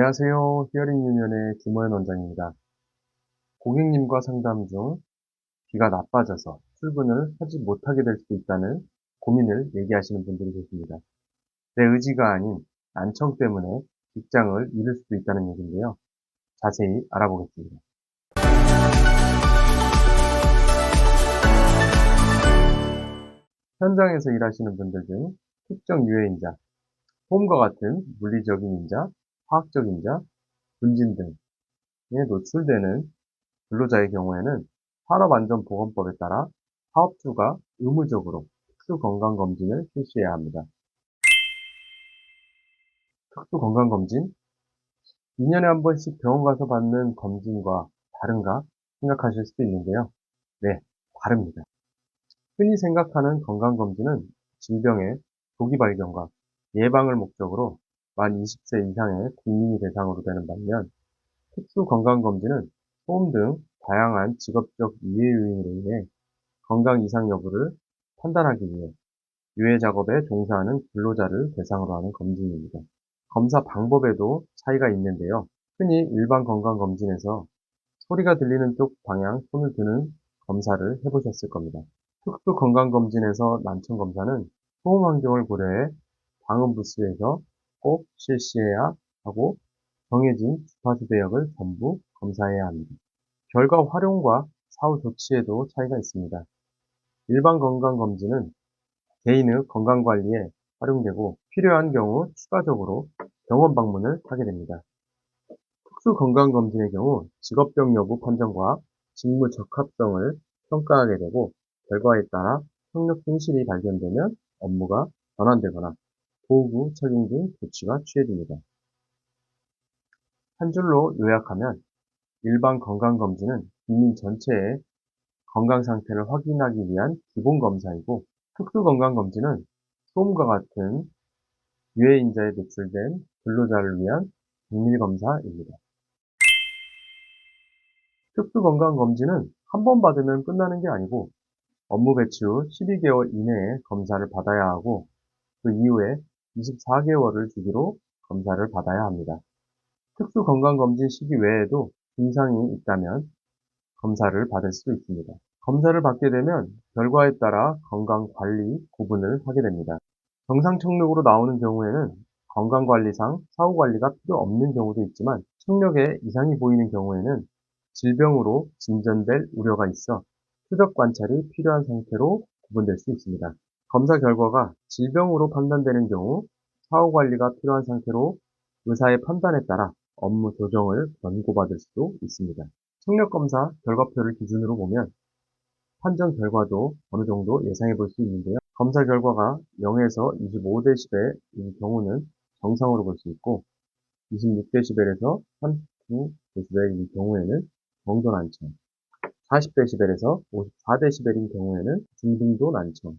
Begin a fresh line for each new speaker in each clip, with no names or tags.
안녕하세요. 히어링 유니언의 김호연 원장입니다. 고객님과 상담 중 귀가 나빠져서 출근을 하지 못하게 될 수도 있다는 고민을 얘기하시는 분들이 계십니다. 내 의지가 아닌 난청 때문에 직장을 잃을 수도 있다는 얘기인데요. 자세히 알아보겠습니다. 현장에서 일하시는 분들 중 특정 유해인자, 홈과 같은 물리적인 인자, 화학적 인자, 분진 등에 노출되는 근로자의 경우에는 산업안전보건법에 따라 사업주가 의무적으로 특수건강검진을 실시해야 합니다. 특수건강검진? 2년에 한 번씩 병원 가서 받는 검진과 다른가 생각하실 수도 있는데요. 네, 다릅니다. 흔히 생각하는 건강검진은 질병의 조기 발견과 예방을 목적으로 만 20세 이상의 국민이 대상으로 되는 반면 특수 건강검진은 소음 등 다양한 직업적 유해 요인으로 인해 건강 이상 여부를 판단하기 위해 유해 작업에 종사하는 근로자를 대상으로 하는 검진입니다. 검사 방법에도 차이가 있는데요. 흔히 일반 건강검진에서 소리가 들리는 쪽 방향 손을 드는 검사를 해보셨을 겁니다. 특수 건강검진에서 난청검사는 소음 환경을 고려해 방음 부스에서 꼭 실시해야 하고 정해진 주파수 대역을 전부 검사해야 합니다. 결과 활용과 사후 조치에도 차이가 있습니다. 일반 건강검진은 개인의 건강관리에 활용되고 필요한 경우 추가적으로 병원 방문을 하게 됩니다. 특수건강검진의 경우 직업병 여부 판정과 직무 적합성을 평가하게 되고 결과에 따라 협력 손실이 발견되면 업무가 전환되거나 보호구 착용 등 조치가 취해집니다. 한 줄로 요약하면 일반 건강검진은 국민 전체의 건강 상태를 확인하기 위한 기본 검사이고 특수건강검진은 소음과 같은 유해인자에 노출된 근로자를 위한 정밀검사입니다. 특수건강검진은 한 번 받으면 끝나는 게 아니고 업무 배치 후 12개월 이내에 검사를 받아야 하고 그 이후에 24개월을 주기로 검사를 받아야 합니다. 특수건강검진 시기 외에도 증상이 있다면 검사를 받을 수 있습니다. 검사를 받게 되면 결과에 따라 건강관리 구분을 하게 됩니다. 정상 청력으로 나오는 경우에는 건강관리상 사후관리가 필요 없는 경우도 있지만 청력에 이상이 보이는 경우에는 질병으로 진전될 우려가 있어 추적 관찰이 필요한 상태로 구분될 수 있습니다. 검사 결과가 질병으로 판단되는 경우 사후 관리가 필요한 상태로 의사의 판단에 따라 업무 조정을 권고받을 수도 있습니다. 청력검사 결과표를 기준으로 보면 판정 결과도 어느 정도 예상해 볼 수 있는데요. 검사 결과가 0에서 25dB인 경우는 정상으로 볼 수 있고 26dB에서 39dB인 경우에는 정도 난청, 40dB에서 54dB인 경우에는 중등도 난청,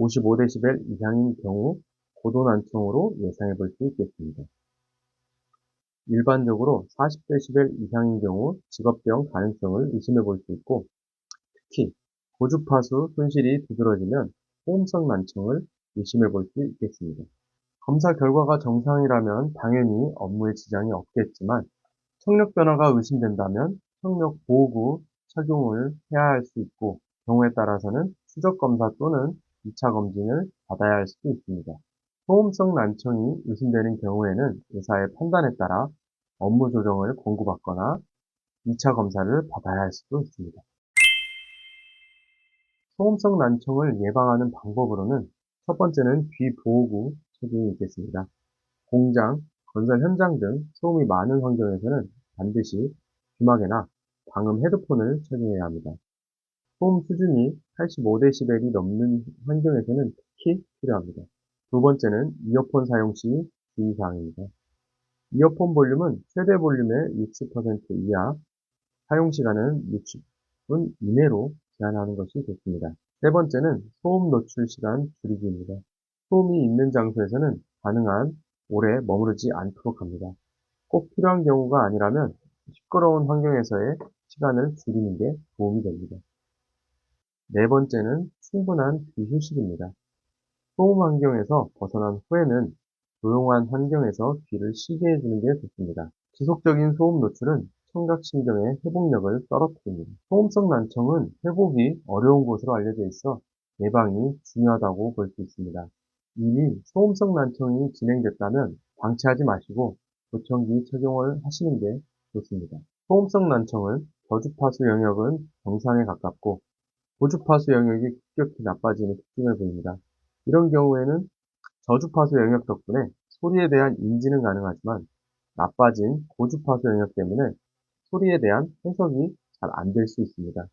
55dB 이상인 경우 고도 난청으로 예상해 볼 수 있겠습니다. 일반적으로 40dB 이상인 경우 직업병 가능성을 의심해 볼 수 있고 특히 고주파수 손실이 두드러지면 호흡성 난청을 의심해 볼 수 있겠습니다. 검사 결과가 정상이라면 당연히 업무에 지장이 없겠지만 청력 변화가 의심된다면 청력 보호구 착용을 해야 할 수 있고 경우에 따라서는 추적 검사 또는 2차 검진을 받아야 할 수도 있습니다. 소음성 난청이 의심되는 경우에는 의사의 판단에 따라 업무 조정을 권고받거나 2차 검사를 받아야 할 수도 있습니다. 소음성 난청을 예방하는 방법으로는 첫 번째는 귀 보호구 착용이 있겠습니다. 공장, 건설 현장 등 소음이 많은 환경에서는 반드시 귀마개나 방음 헤드폰을 착용해야 합니다. 소음 수준이 85dB이 넘는 환경에서는 특히 필요합니다. 두 번째는 이어폰 사용 시 주의사항입니다. 이어폰 볼륨은 최대 볼륨의 60% 이하, 사용 시간은 60분 이내로 제한하는 것이 좋습니다. 세 번째는 소음 노출 시간 줄이기입니다. 소음이 있는 장소에서는 가능한 오래 머무르지 않도록 합니다. 꼭 필요한 경우가 아니라면 시끄러운 환경에서의 시간을 줄이는 게 도움이 됩니다. 네 번째는 충분한 귀 휴식입니다. 소음 환경에서 벗어난 후에는 조용한 환경에서 귀를 쉬게 해주는 게 좋습니다. 지속적인 소음 노출은 청각신경의 회복력을 떨어뜨립니다. 소음성 난청은 회복이 어려운 것으로 알려져 있어 예방이 중요하다고 볼 수 있습니다. 이미 소음성 난청이 진행됐다면 방치하지 마시고 보청기 착용을 하시는 게 좋습니다. 소음성 난청은 저주파수 영역은 정상에 가깝고 고주파수 영역이 급격히 나빠지는 특징을 보입니다. 이런 경우에는 저주파수 영역 덕분에 소리에 대한 인지는 가능하지만 나빠진 고주파수 영역 때문에 소리에 대한 해석이 잘 안 될 수 있습니다.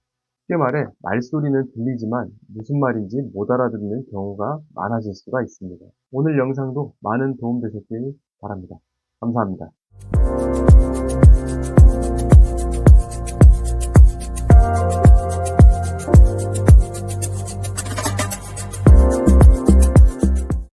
쉽게 말해 말소리는 들리지만 무슨 말인지 못 알아듣는 경우가 많아질 수가 있습니다. 오늘 영상도 많은 도움 되셨길 바랍니다. 감사합니다.